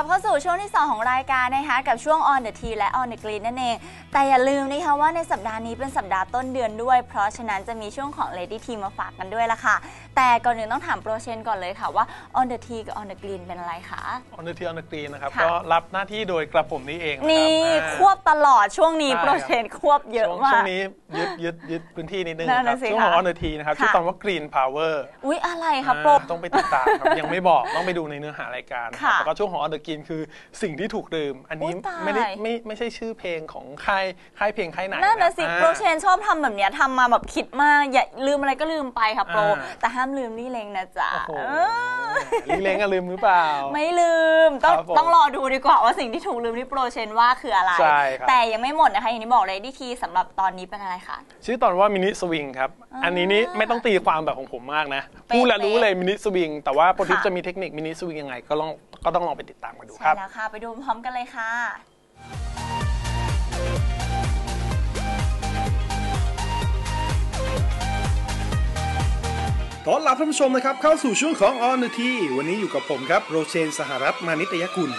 กลับเข้าสู่ช่วงที่ 2 ของรายการนะคะกับช่วง On the Tee และ On the Green นั่นเอง แต่อย่าลืมนะคะว่าในสัปดาห์นี้เป็นสัปดาห์ต้นเดือนด้วย เพราะฉะนั้นจะมีช่วงของ Lady T มาฝากกันด้วยละค่ะ แต่ก่อนอื่นต้องถามโปรเชนก่อนเลยค่ะว่า On the Tee กับ On the Green เป็นอะไรคะออนเดอร์ทีออนเดอร์กรีนนะครับค่ะ ก็รับหน้าที่โดยกระผมนี้เองะครับนี่อ่า ควบตลอดช่วงนี้ใช่ โปรเชนควบเยอะช่วงมาช่วก งนี้ยึดยึดยึดพื้นที่นิดนึงนั่นครัน่ะบสิช่วงของคะออนเดอร์ทีนะครับค่ะ ชื่อตอนว่า Green Power อุ๊ย อะไรคะโปร อ่าต้องไปติดตามครับ ยังไม่บอกต้องไปดูในเนื้อหารายการครับค่ะแล้วก็ช่วงของออนเดอร์กรีนคือสิ่งที่ถูกลืมอันนี้อุ๊ยตาย ไม่ได้ไม่ไม่ใช่ชื่อเพลงของค่ายค่ายเพลงค่ายไหนนั่นนะสิอ่า โปรเชนชอบทำแบบเนี้ยทำมาแบบคิดมากอย่าลืมอะไรก็ลืมไปค่ะโปร อ่า แต่ห้ามลืมลี่เลงนะจ๊ะโอ้โหเออลีเลงก็ลืมหรือเปล่า ไม่ลืม ต้องครับผมต้องรอดูดีกว่าว่าสิ่งที่ถูกลืมที่โปรเชนว่าคืออะไร ใช่ครับ แต่ยังไม่หมดนะคะ อย่างที่บอกเลยดีทีสำหรับตอนนี้เป็นอะไรคะ ชื่อตอนว่ามินิสวิงครับ อันนี้นี่ไม่ต้องตีความแบบของผมมากนะ เป๊ะพูดแล้วรู้เลยมินิสวิง แต่ว่าโปรทิปค่ะ จะมีเทคนิคมินิสวิงยังไงก็ลองก็ต้องลองไปติดตามกันดูคใช่รับ แล้วค่ะ ไปดูพร้อมกันเลยค่ะ ต้อนรับท่านผู้ชมนะครับเข้าสู่ช่วงของ On the Tee วันนี้อยู่กับผมครับโรเชนสหรัฐมานิตยกุล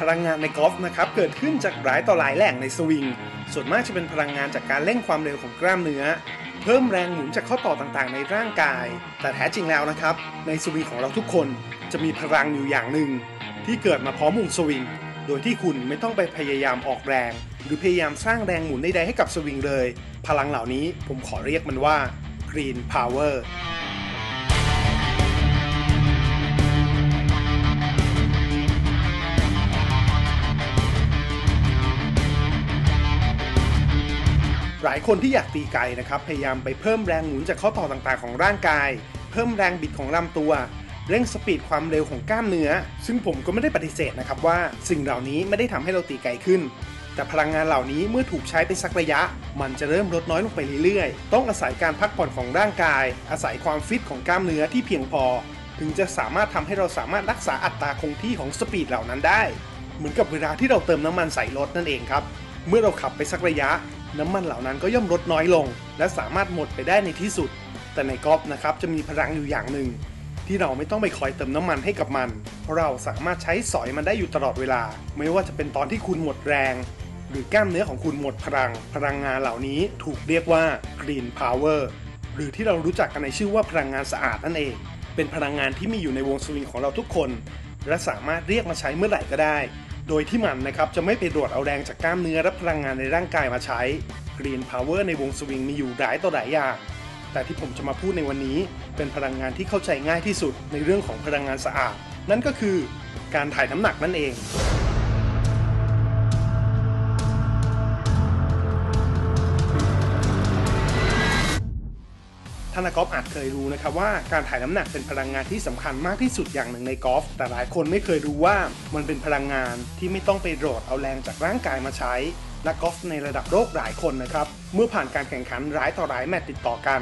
พลังงานในกอล์ฟนะครับเกิดขึ้นจากหลายต่อหลายแหล่งในสวิง ส่วนมากจะเป็นพลังงานจากการเร่งความเร็วของกล้ามเนื้อ เพิ่มแรงหมุนจากข้อต่อต่างๆ ในร่างกาย แต่แท้จริงแล้วนะครับ ในสวิงของเราทุกคนจะมีพลังอยู่อย่างหนึ่งที่เกิดมาพร้อมวงสวิง โดยที่คุณไม่ต้องไปพยายามออกแรง หรือพยายามสร้างแรงหมุนใดๆให้กับสวิงเลย พลังเหล่านี้ผมขอเรียกมันว่า Green Power หลายคนที่อยากตีไกลนะครับ พยายามไปเพิ่มแรงหมุนจากข้อต่อต่างๆของร่างกาย เพิ่มแรงบิดของลำตัว เร่งสปีดความเร็วของกล้ามเนื้อ ซึ่งผมก็ไม่ได้ปฏิเสธนะครับว่าสิ่งเหล่านี้ไม่ได้ทำให้เราตีไกลขึ้น แต่พลังงานเหล่านี้เมื่อถูกใช้ไปสักระยะ มันจะเริ่มลดน้อยลงไปเรื่อยๆ ต้องอาศัยการพักผ่อนของร่างกาย อาศัยความฟิตของกล้ามเนื้อที่เพียงพอ ถึงจะสามารถทำให้เราสามารถรักษาอัตราคงที่ของสปีดเหล่านั้นได้ เหมือนกับเวลาที่เราเติมน้ำมันใส่รถนั่นเองครับ เมื่อเราขับไปสักระยะ น้ำมันเหล่านั้นก็ย่อมลดน้อยลง และสามารถหมดไปได้ในที่สุด แต่ในกอล์ฟนะครับจะมีพลังอยู่อย่างหนึ่ง ที่เราไม่ต้องไปคอยเติมน้ำมันให้กับมันเพราะเราสามารถใช้สอยมันได้อยู่ตลอดเวลา ไม่ว่าจะเป็นตอนที่คุณหมดแรง หรือกล้ามเนื้อของคุณหมดพลัง พลังงานเหล่านี้ถูกเรียกว่า green power หรือที่เรารู้จักกันในชื่อว่าพลังงานสะอาดนั่นเอง เป็นพลังงานที่มีอยู่ในวงสวิงของเราทุกคน และสามารถเรียกมาใช้เมื่อไหร่ก็ได้ โดยที่มันนะครับจะไม่ไปรวดเอาแรงจากกล้ามเนื้อและพลังงานในร่างกายมาใช้ Green Power ในวงสวิงมีอยู่หลายต่อหลายอย่าง แต่ที่ผมจะมาพูดในวันนี้ เป็นพลังงานที่เข้าใจง่ายที่สุดในเรื่องของพลังงานสะอาด นั่นก็คือการถ่ายน้ำหนักนั่นเองท่านักกอล์ฟอาจเคยรู้นะครับว่าการถ่ายน้ำหนักเป็นพลังงานที่สำคัญมากที่สุดอย่างหนึ่งในกอล์ฟแต่หลายคนไม่เคยรู้ว่ามันเป็นพลังงานที่ไม่ต้องไปโหลดเอาแรงจากร่างกายมาใช้ นักกอล์ฟในระดับโลกหลายคนนะครับ เมื่อผ่านการแข่งขันหลายต่อหลายแมตช์ติดต่อกัน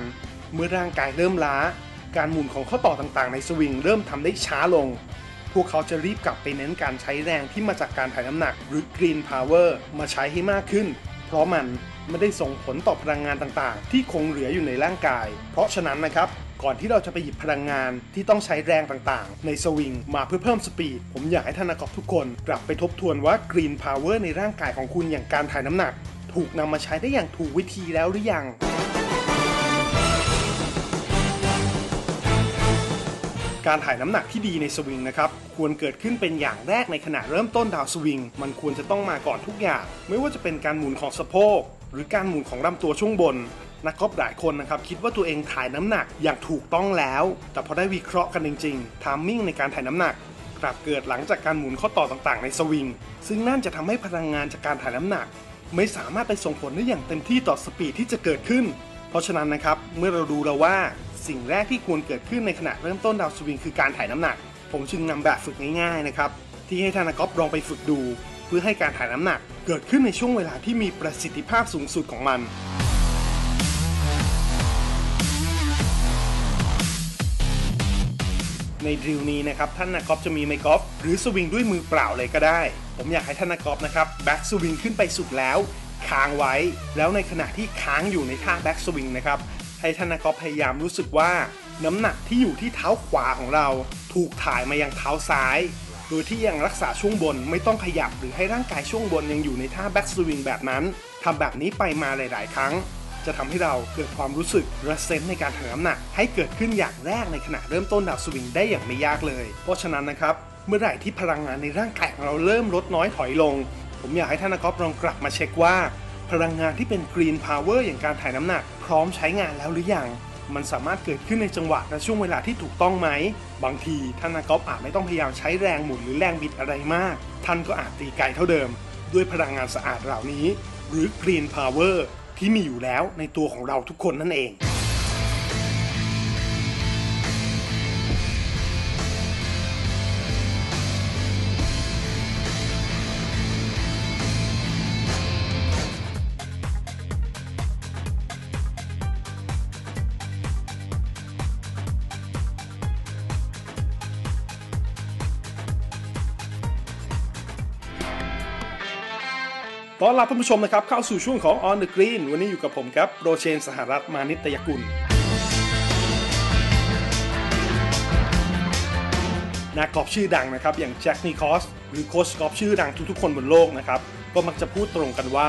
เมื่อร่างกายเริ่มล้า การหมุนของข้อต่อต่างๆ ในสวิงเริ่มทำได้ช้าลง พวกเขาจะรีบกลับไปเน้นการใช้แรงที่มาจากการถ่ายน้ำหนักหรือ Green Power มาใช้ให้มากขึ้น เพราะมันไม่ได้ส่งผลต่อพลังงานต่างๆ ที่คงเหลืออยู่ในร่างกาย เพราะฉะนั้นนะครับ ก่อนที่เราจะไปหยิบพลังงานที่ต้องใช้แรงต่างๆ ในสวิงมาเพื่อเพิ่มสปีด ผมอยากให้ท่านนักกอล์ฟทุกคน กลับไปทบทวนว่า Green Power ในร่างกายของคุณอย่างการถ่ายน้ำหนัก ถูกนำมาใช้ได้อย่างถูกวิธีแล้วหรือยังการถ่ายน้ำหนักที่ดีในสวิงนะครับควรเกิดขึ้นเป็นอย่างแรกในขณะเริ่มต้นดาวสวิง มันควรจะต้องมาก่อนทุกอย่าง ไม่ว่าจะเป็นการหมุนของสะโพกหรือการหมุนของลำตัวช่วงบน นักกอล์ฟหลายคนนะครับคิดว่าตัวเองถ่ายน้ำหนักอย่างถูกต้องแล้ว แต่พอได้วิเคราะห์กันจริงๆทามมิ่งในการถ่ายน้ำหนักกลับเกิดหลังจากการหมุนข้อต่อต่างๆ ในสวิง ซึ่งนั่นจะทำให้พลังงานจากการถ่ายน้ำหนัก ไม่สามารถไปส่งผลได้อย่างเต็มที่ต่อสปีดที่จะเกิดขึ้น เพราะฉะนั้นนะครับเมื่อเราดูแล้วว่าสิ่งแรกที่ควรเกิดขึ้นในขณะเริ่มต้นดาวสวิงคือการถ่ายน้ำหนัก ผมจึงนำแบบฝึกง่ายๆนะครับที่ให้ทานนักกอล์ฟลองไปฝึกดู เพื่อให้การถ่ายน้ำหนัก เกิดขึ้นในช่วงเวลาที่มีประสิทธิภาพสูงสุดของมัน ในดริลนี้นะครับท่านนักกอล์ฟจะมีไมค์กอล์ฟหรือสวิงด้วยมือเปล่าเลยก็ได้ ผมอยากให้ท่านนักกอล์ฟนะครับแบ็กสวิงขึ้นไปสุดแล้ว ค้างไว้ แล้วในขณะที่ค้างอยู่ในท่าแบ็กสวิงนะครับให้ท่านนักกอล์ฟพยายามรู้สึกว่า น้ำหนักที่อยู่ที่เท้าขวาของเรา ถูกถ่ายมายังเท้าซ้ายโดยที่ยังรักษาช่วงบนไม่ต้องขยับหรือให้ร่างกายช่วงบนยังอยู่ในท่าแบ็กสวิงแบบนั้นทำแบบนี้ไปมาหลาย ๆ ครั้ง จะทำให้เราเกิดความรู้สึกและเซนในการถ่ายน้ำหนัก ให้เกิดขึ้นอย่างแรกในขณะเริ่มต้นดาวสวิงได้อย่างไม่ยากเลย เพราะฉะนั้นนะครับเมื่อไหร่ที่พลังงานในร่างกายของเราเริ่มลดน้อยถอยลง ผมอยากให้ท่านนักกอล์ฟลองกลับมาเช็คว่า พลังงานที่เป็นกรีนพาวเวอร์อย่างการถ่ายน้ำหนัก พร้อมใช้งานแล้วหรือยังมันสามารถเกิดขึ้นในจังหวะและช่วงเวลาที่ถูกต้องไหม บางทีท่านนักกอล์ฟอาจไม่ต้องพยายามใช้แรงหมุนหรือแรงบิดอะไรมาก ท่านก็อาจตีไกลเท่าเดิม ด้วยพลังงานสะอาดเหล่านี้ หรือ Green Power ที่มีอยู่แล้วในตัวของเราทุกคนนั่นเอง ตอนรับท่านผู้ชมนะครับเข้าสู่ช่วงของ On the Green วันนี้อยู่กับผมครับโรเชนสหรัฐมานิตยกุล นักกอล์ฟชื่อดังนะครับ อย่างแจ็คนิคอสหรือโค้ชกอล์ฟชื่อดังทุกๆคนบนโลกนะครับ ก็มักจะพูดตรงกันว่า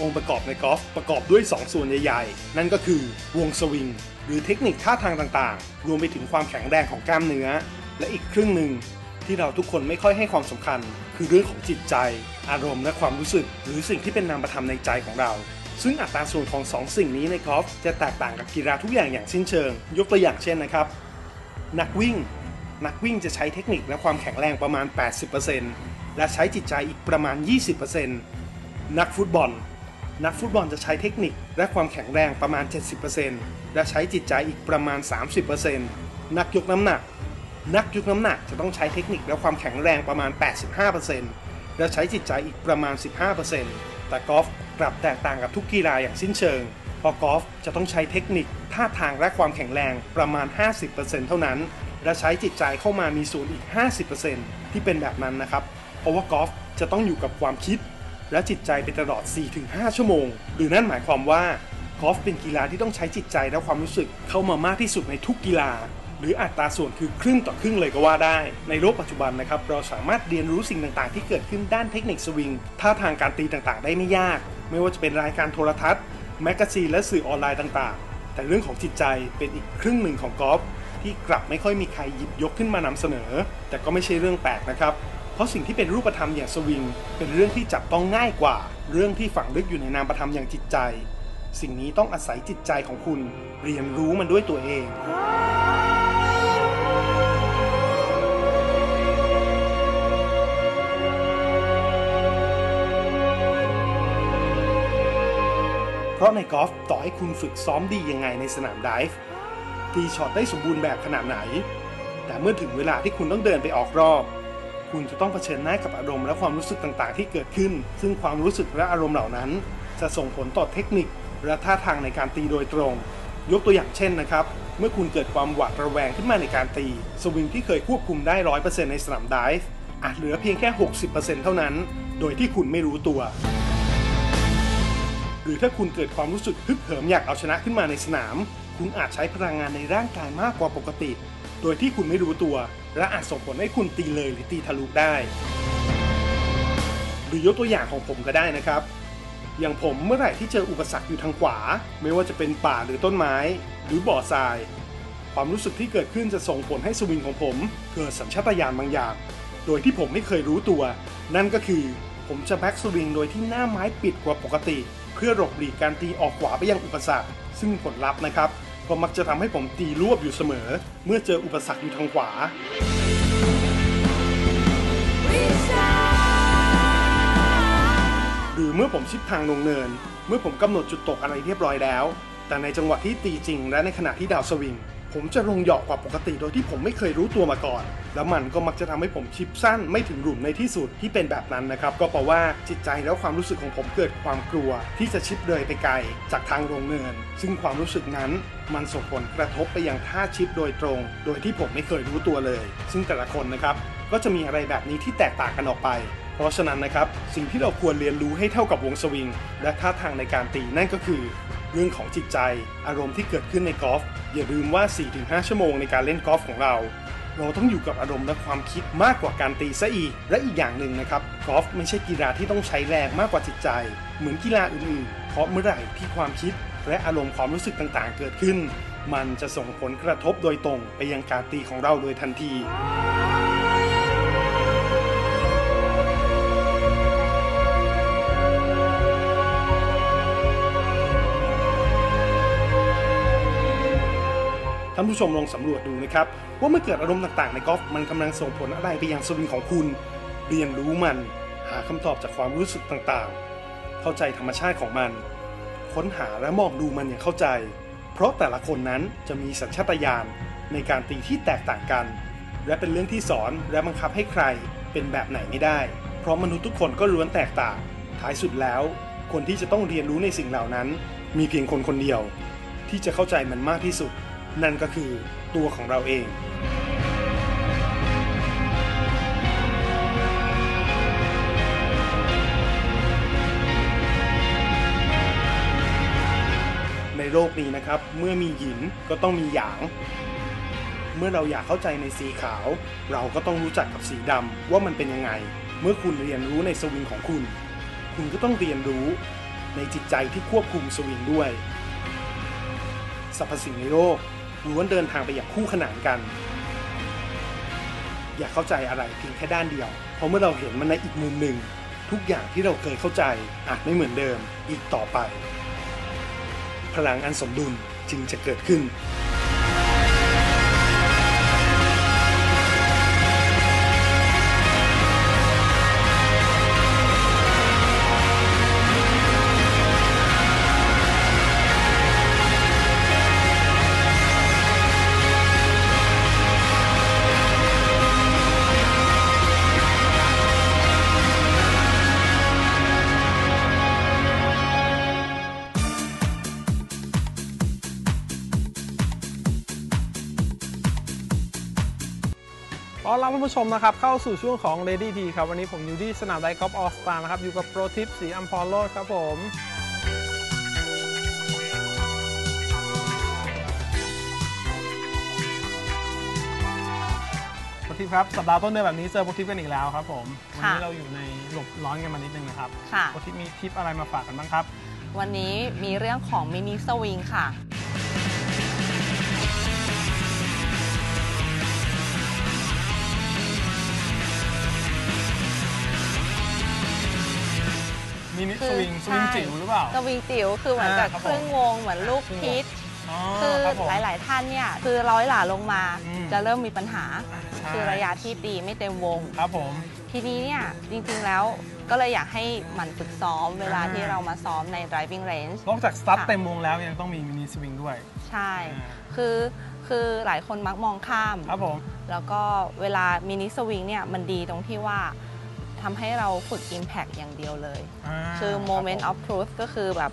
องค์ประกอบในกอล์ฟประกอบด้วย 2 ส่วนใหญ่ๆ นั่นก็คือวงสวิงหรือเทคนิคท่าทางต่างๆ รวมไปถึงความแข็งแรงของกล้ามเนื้อ และอีกครึ่งหนึ่ง ที่เราทุกคนไม่ค่อยให้ความสำคัญ คือเรื่องของจิตใจ อารมณ์และความรู้สึก หรือสิ่งที่เป็นนามธรรมในใจของเรา ซึ่งอัตราส่วนของ 2 สิ่งนี้ในกอล์ฟจะแตกต่างกับกีฬาทุกอย่างอย่างสิ้นเชิง ยกตัวอย่างเช่นนะครับ นักวิ่ง นักวิ่งจะใช้เทคนิคและความแข็งแรงประมาณ 80%และใช้จิตใจอีกประมาณ 20%นักฟุตบอล นักฟุตบอลจะใช้เทคนิคและความแข็งแรงประมาณ 70%และใช้จิตใจอีกประมาณ 30%นักยกน้ำหนัก นักยกน้ำหนักจะต้องใช้เทคนิคและความแข็งแรงประมาณ 85%และใช้จิตใจอีกประมาณ 15%แต่กอล์ฟกลับแตกต่างกับทุกกีฬาอย่างสิ้นเชิงเพราะกอล์ฟจะต้องใช้เทคนิคท่าทางและความแข็งแรงประมาณ 50%เท่านั้น และใช้จิตใจเข้ามามีส่วนอีก 50%ที่เป็นแบบนั้นนะครับ เพราะว่ากอล์ฟจะต้องอยู่กับความคิด และจิตใจไปตลอด 4-5 ชั่วโมง หรือนั่นหมายความว่ากอล์ฟเป็นกีฬาที่ต้องใช้จิตใจและความรู้สึกเข้ามามากที่สุดในทุกกีฬา หรืออัตราส่วนคือครึ่งต่อครึ่งเลยก็ว่าได้ ในโลกปัจจุบันนะครับเราสามารถเรียนรู้สิ่งต่างๆ ที่เกิดขึ้นด้านเทคนิคสวิงท่าทางการตีต่างๆ ได้ไม่ยาก ไม่ว่าจะเป็นรายการโทรทัศน์แมกกาซีนและสื่อออนไลน์ต่างๆ แต่เรื่องของจิตใจเป็นอีกครึ่งหนึ่งของกอล์ฟที่กลับไม่ค่อยมีใครหยิบยกขึ้นมานำเสนอ แต่ก็ไม่ใช่เรื่องแปลกนะครับเพราะสิ่งที่เป็นรูปธรรมอย่างสวิง เป็นเรื่องที่จับต้องง่ายกว่า เรื่องที่ฝังลึกอยู่ในนามธรรมอย่างจิตใจ สิ่งนี้ต้องอาศัยจิตใจของคุณ เรียนรู้มันด้วยตัวเอง เพราะในกอล์ฟต่อให้คุณฝึกซ้อมดียังไงในสนามไดฟ์ตีช็อตได้สมบูรณ์แบบขนาดไหน แต่เมื่อถึงเวลาที่คุณต้องเดินไปออกรอบ คุณจะต้องเผชิญหน้ากับอารมณ์และความรู้สึกต่างๆ ที่เกิดขึ้น ซึ่งความรู้สึกและอารมณ์เหล่านั้น จะส่งผลต่อเทคนิคและท่าทางในการตีโดยตรง ยกตัวอย่างเช่นนะครับ เมื่อคุณเกิดความหวาดระแวงขึ้นมาในการตี สวิงที่เคยควบคุมได้ 100%ในสนามไดฟ์อาจเหลือเพียงแค่ 60%เท่านั้น โดยที่คุณไม่รู้ตัว หรือถ้าคุณเกิดความรู้สึกฮึกเหิมอยากเอาชนะขึ้นมาในสนาม คุณอาจใช้พลังงานในร่างกายมากกว่าปกติ โดยที่คุณไม่รู้ตัว และอาจส่งผลให้คุณตีเลยหรือตีทะลุได้ หรือยกตัวอย่างของผมก็ได้นะครับ อย่างผมเมื่อไหร่ที่เจออุปสรรคอยู่ทางขวา ไม่ว่าจะเป็นป่าหรือต้นไม้ หรือบ่อทราย ความรู้สึกที่เกิดขึ้นจะส่งผลให้สวิงของผมเกิดสัญชาตญาณบางอย่าง โดยที่ผมไม่เคยรู้ตัว นั่นก็คือผมจะแบ็กสวิงโดยที่หน้าไม้ปิดกว่าปกติ เพื่อหลบหลีกการตีออกขวาไปยังอุปสรรค ซึ่งผลลัพธ์นะครับ ก็มักจะทำให้ผมตีรวบอยู่เสมอ เมื่อเจออุปสรรคอยู่ทางขวาหรือเมื่อผมชิดทางลงเนิน เมื่อผมกำหนดจุดตกอะไรเรียบร้อยแล้ว แต่ในจังหวะที่ตีจริงและในขณะที่ดาวสวิง ผมจะลงเหยาะกว่าปกติโดยที่ผมไม่เคยรู้ตัวมาก่อน แล้วมันก็มักจะทำให้ผมชิปสั้นไม่ถึงหลุมในที่สุดที่เป็นแบบนั้นนะครับ ก็เพราะว่าจิตใจแล้วความรู้สึกของผมเกิดความกลัว ที่จะชิปเลยไปไกลจากทางลงเนิน ซึ่งความรู้สึกนั้นมันส่งผลกระทบไปยังท่าชิปโดยตรง โดยที่ผมไม่เคยรู้ตัวเลย ซึ่งแต่ละคนนะครับ ก็จะมีอะไรแบบนี้ที่แตกต่างกันออกไป เพราะฉะนั้นนะครับ สิ่งที่เราควรเรียนรู้ให้เท่ากับวงสวิง และท่าทางในการตีนั่นก็คือ เรื่องของจิตใจ อารมณ์ที่เกิดขึ้นในกอล์ฟอย่าลืมว่า 4-5 ชั่วโมงในการเล่นกอล์ฟของเรา เราต้องอยู่กับอารมณ์และความคิดมากกว่าการตีซะอีก และอีกอย่างหนึ่งนะครับกอล์ฟไม่ใช่กีฬาที่ต้องใช้แรงมากกว่าจิตใจ เหมือนกีฬาอื่นๆ เพราะเมื่อไหร่ที่ความคิด และอารมณ์ความรู้สึกต่างๆ เกิดขึ้น มันจะส่งผลกระทบโดยตรงไปยังการตีของเราโดยทันที ท่านผู้ชมลองสำรวจดูนะครับ ว่าเมื่อเกิดอารมณ์ต่างๆ ในกอล์ฟมันกำลังส่งผลอะไรไปยังสวิงของคุณ เรียนรู้มันหาคำตอบจากความรู้สึกต่างๆ เข้าใจธรรมชาติของมัน ค้นหาและมองดูมันอย่างเข้าใจ เพราะแต่ละคนนั้นจะมีสัญชาตญาณในการตีที่แตกต่างกัน และเป็นเรื่องที่สอนและบังคับให้ใครเป็นแบบไหนไม่ได้ เพราะมนุษย์ทุกคนก็ล้วนแตกต่าง ท้ายสุดแล้ว คนที่จะต้องเรียนรู้ในสิ่งเหล่านั้น มีเพียงคนคนเดียว ที่จะเข้าใจมันมากที่สุด นั่นก็คือตัวของเราเองในโลกนี้นะครับ เมื่อมีหยินก็ต้องมีหยาง เมื่อเราอยากเข้าใจในสีขาว เราก็ต้องรู้จักกับสีดำว่ามันเป็นยังไง เมื่อคุณเรียนรู้ในสวิงของคุณ คุณก็ต้องเรียนรู้ในจิตใจที่ควบคุมสวิงด้วย สรรพสิ่งในโลก ล้วนเดินทางไปอย่างคู่ขนานกัน อย่าเข้าใจอะไรเพียงแค่ด้านเดียว เพราะเมื่อเราเห็นมันในอีกมุมหนึ่ง ทุกอย่างที่เราเคยเข้าใจอาจไม่เหมือนเดิมอีกต่อไป พลังอันสมดุลจึงจะเกิดขึ้น รับท่านผู้ชมนะครับเข้าสู่ช่วงของ Lady T ครับวันนี้ผมอยู่ที่สนามไดกอล์ฟออสตานะครับอยู่กับโปรทิปสีอัมพอลโลดครับผมโปรทิปครับสัปดาห์ต้นเดือนแบบนี้เจอโปรทิปกันอีกแล้วครับผมวันค่ะนี้เราอยู่ในหลบร้อนกันมานิดนึงนะครับค่ะ โปรทิปมีทิปอะไรมาฝากกันบ้างครับ วันนี้มีเรื่องของมินิสวิงค่ะ มินิคืสอวิงสวิงใช่จิ๋วหรือเปล่า สวิงจิ๋วคือเหมือนกับอ่าครับครึ่งวงเหมือนลูกครึ่งวงพีชอ๋อคือครับผม หลาย ๆ ท่านเนี่ยคือร้อยหลาลงมาอืม จะเริ่มมีปัญหา ใช่คือระยะที่ตีไม่เต็มวง ครับผม ทีนี้เนี่ยจริง ๆ แล้วก็เลยอยากให้หมันฝึกซ้อมเวลาอ่าที่เรามาซ้อมใน driving range นอกจากสตาร์ทค่ะเต็มวงแล้วยังต้องมีมินิสวิงด้วย ใช่ อ่า คือคือหลายคนมักมองข้าม ครับผม แล้วก็เวลามินิสวิงเนี่ยมันดีตรงที่ว่า ทำให้เราฝึก Impact อย่างเดียวเลยาคือรับ Moment ผม of Truth ก็คือแบบ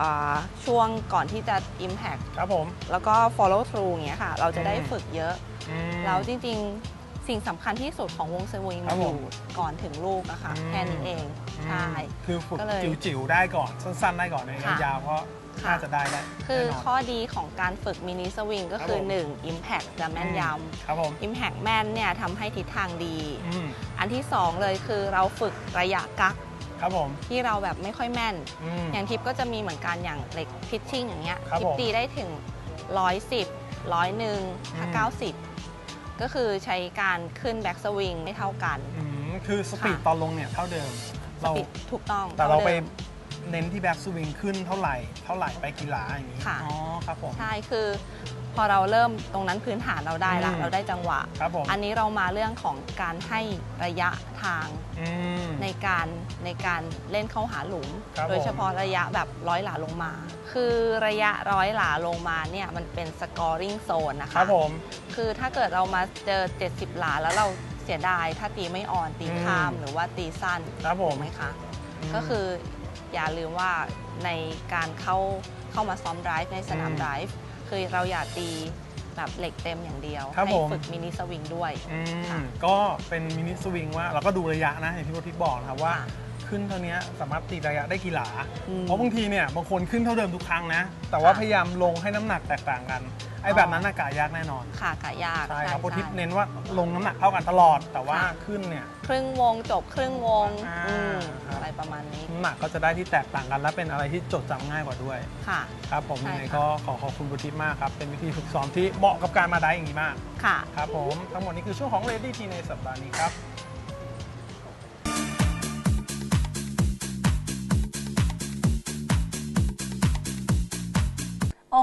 อ่าช่วงก่อนที่จะ Impact ครับผม แล้วก็ follow through อย่างเงี้ยค่ะ เราจะได้อืม ฝึกเยอะ อืม แล้วจริงๆ สิ่งสำคัญที่สุดของวงสวิงครัมันบอผมยู่ก่อนถึงลูกอะค่ะอืม แค่นี้เอง ใช่ คือฝึกก็เลยจิ๋วๆได้ก่อน สั้น ๆ ได้ก่อนในระยะค่ะ ยาวเพราะ ค่ะ น่าจะได้ได้คือแน่นน ข้อดีของการฝึกมินิสวิงก็คือ ครับผม 1 Impact จะแม่นยครับผมำ Impact แม่นเนี่ยทำให้ทิศทางดี อืมอันที่ 2 เลยคือเราฝึกระยะกักครับผมที่เราแบบไม่ค่อยแม่น อืม อย่างทิปก็จะมีเหมือนกันอย่างเล็กพิชชิ่งอย่างเงี้ยครับทิปผมตีได้ถึง 110ร้อยหนึ่งถ้าอืม90 ก็คือใช้การขึ้นแบ็กสวิงไม่เท่ากัน อืมคือสปีดค่ะ ตอนลงเนี่ยเท่าเดิม เราปิดถูกต้องแต่เราไปท่ดิม เน้นที่แบ็กสวิงขึ้นเท่าไหร่ เท่าไหร่ไปกีฬาอย่างนี้ ค่ะ อ๋อครับผม ใช่คือพอเราเริ่มตรงนั้นพื้นฐานเราได้ละอืม เราได้จังหวะ ครับผมอันนี้เรามาเรื่องของการให้ระยะทางอืม ในการในการเล่นเข้าหาหลุม ครับโดยเฉพาะระยะแบบร้อยหลาลงมา คือระยะร้อยหลาลงมาเนี่ยมันเป็นสกอร์ริงโซนนะคคะ รับผม คือถ้าเกิดเรามาเจอ 70 หลาแล้วเราเสียดาย ถ้าตีไม่อ่อนตีข้ามอืม หรือว่าตีสั้นครับผม ถูกไหมคะ ก็คือ อย่าลืมว่าในการเข้าเข้ามาซ้อมไดรฟ์ในสนามอืมไดรฟ์คือเราอย่าตีแบบเหล็กเต็มอย่างเดียว ครับให้ผม ฝึกมินิสวิงด้วย อืค่ะมก็เป็นมินิสวิงว่าเราก็ดูระยะนะอย่างที่โบทิปบอกนะครับว่า ค่ะขึ้นเท่านี้สามารถตีระยะได้กี่หลา อืมเพราะบางทีเนี่ยบางคนขึ้นเท่าเดิมทุกครั้งนะ แต่ว่าค่ะ พยายามลงให้น้ำหนักแตกต่างกัน ไอ้แบบนั้นน่ะกะยากแน่นอน ค่ะกะยากใช่ครับโปรทิปใช่เน้นว่าลงน้ำหนักเท่ากันตลอด แต่ว่าค่ะขึ้นเนี่ย ครึ่งวงจบครึ่งวงอ่าอืมครับ อะไรประมาณนี้ น้ำหนักก็จะได้ที่แตกต่างกันและเป็นอะไรที่จดจำง่ายกว่าด้วย ค่ะ ครับผมใช่ยังไงค่ะ ก็ขอขอบคุณโปรทิปมากครับ เป็นวิธีฝึกซ้อมที่เหมาะกับการมาได้อย่างนี้มาก ค่ะ ครับผม ทั้งหมดนี้คือช่วงของ Lady T ในสัปดาห์นี้ครับ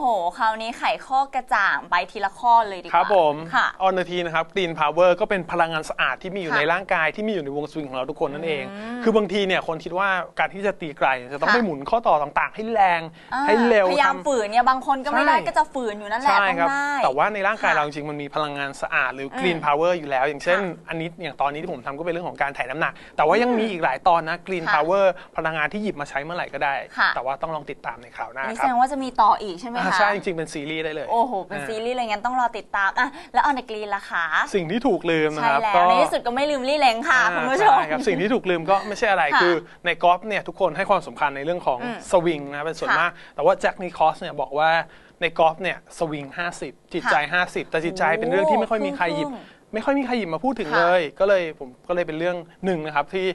โอ้โห คราวนี้ไขข้อกระจ่างไปทีละข้อเลยดีกว่าครับผมค่ะออนทีนะครับ Green Power ก็เป็นพลังงานสะอาดที่มีอยู่ค่ะในร่างกายที่มีอยู่ในวงสวิงของเราทุกคนนั่นเองอืมคือบางทีเนี่ยคนคิดว่าการที่จะตีไกลจะต้องค่ะไปหมุนข้อต่อต่างๆ ให้แรงอ่าให้เร็วพยายามทำฝืนเนี่ยบางคนก็ไม่ได้ใช่ก็จะฝืนอยู่นั่นแหละใช่ต้องครับได้แต่ว่าในร่างกายค่ะเราจริงๆมันมีพลังงานสะอาดหรืออืม Green Power อยู่แล้ว อย่างเช่นค่ะอันนี้อย่างตอนนี้ที่ผมทำก็เป็นเรื่องของการถ่ายน้ำหนัก แต่ว่ายังมีอีกหลายตอนนะ Green ค่ะ Power พลังงานที่หยิบมาใช้เมื่อไหร่ก็ได้ค่ะแต่ว่าต้องลองติดตามในข่าวหน้านี่คแสรับดงว่าจะมีต่ออีกใช่ไหมอ่าคะใช่จริงๆ เป็นซีรีส์ได้เลย โอ้โห เป็นซีรีส์เลยงั้นต้องรอติดตามอะแล้วออนเดกรีนล่ะคะสิ่งที่ถูกลืมนะใช่ครับแล้วก็ในที่สุดก็ไม่ลืมลี่เล้งค่ะคุณผู้ชมใครับสิ่งที่ถูกลืมก็ไม่ใช่อะไรค่ะคือในกอล์ฟเนี่ยทุกคนให้ความสำคัญในเรื่องของอืมสวิงนะเป็นส่วนค่ะมาก แต่ว่าแจ็คนิคอสเนี่ยบอกว่าในกอล์ฟเนี่ยสวิง 50 จิตใจ 50 แต่จิตใจเป็นเรื่องที่ไม่ค่อยมีใครหยิบครึ่งไม่ค่อยมีใครหยิบมาพูดถึงค่ะเลย ก็เลยผมก็เลยเป็นเรื่องหนึ่งนะครับที่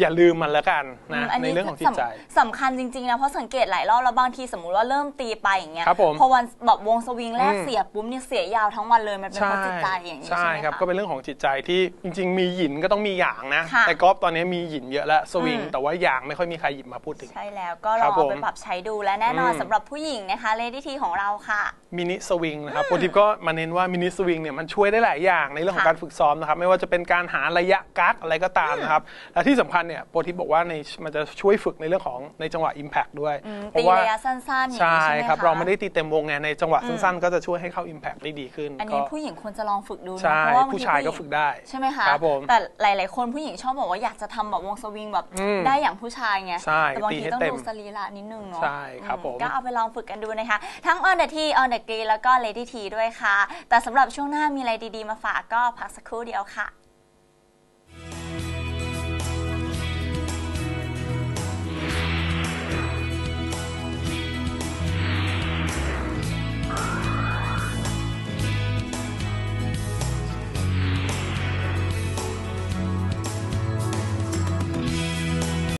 อย่าลืมมันแล้วกันนะอืมในเรื่องของจิตใจสำคัญจริงๆนะเพราะสังเกตหลายรอบแล้วบางทีสมมุติว่าเริ่มตีไปอย่างเงี้ยครับผมพอวันแบบวงสวิงแรกอืมเสียปุ๊บเนี่ยเสียยาวทั้งวันเลยมันเป็นเพราะจิตใจอย่างนี้ใช่ใช่ไหมครับคะก็เป็นเรื่องของจิตใจที่จริง ๆ มีหยินก็ต้องมีหยางนะค่ะแต่กอล์ฟตอนนี้มีหยินเยอะแล้วสวิงอืมแต่ว่าหยางไม่ค่อยมีใครหยิบมาพูดถึงใช่แล้วก็ลครัองบเอาไปผมปรับใช้ดูและแน่นอนอืมสำหรับผู้หญิงนะคะเลดี้ทีของเราค่ะมินิสวิงนะครับโปรทิปก็มาเน้นว่ามินิสวิงเนี่ยมันช่วยได้หลายอย่างในเรื่องของค่ะการฝึกซ้อมนะครับไม่ว่าจะเป็นการหาระยะกักอะไรก็ตามนะครับและที่สำคัญเนี่ยโปรทิปบอกว่าในมันจะช่วยฝึกในเรื่องของในจังหวะ Impact ด้วยอืมเพตีราะว่าระยะสั้นๆอย่างใช่นี้ใช่ไหมครับ คะเราไม่ได้ตีเต็มวงไงในจังหวะสั้นๆ ก็จะช่วยให้เข้า Impact ได้ดีขึ้นอันนี้ก็ผู้หญิงควรจะลองฝึกดูนะใช่เพราะว่าบางทีผู้ชายก็ฝึกได้ ใช่ไหมคะครับผม แต่หลาย ๆ คนผู้หญิงชอบบอกว่าอยากจะทำแบบวงสวิงแบบอืมได้อย่างผู้ชายไงใช่แต่บางตีทีให้ต้องเต็มดูสรีระนิดนึงเนาะใช่ครับอืผมก็เอาไปลองฝึกกันดูนะคะ ทั้ง on the tee on the green แล้วก็ lady tee ด้วยค่ะ แต่สำหรับช่วงหน้ามีอะไรดี ๆ มาฝากก็พักสักครู่เดียวค่ะ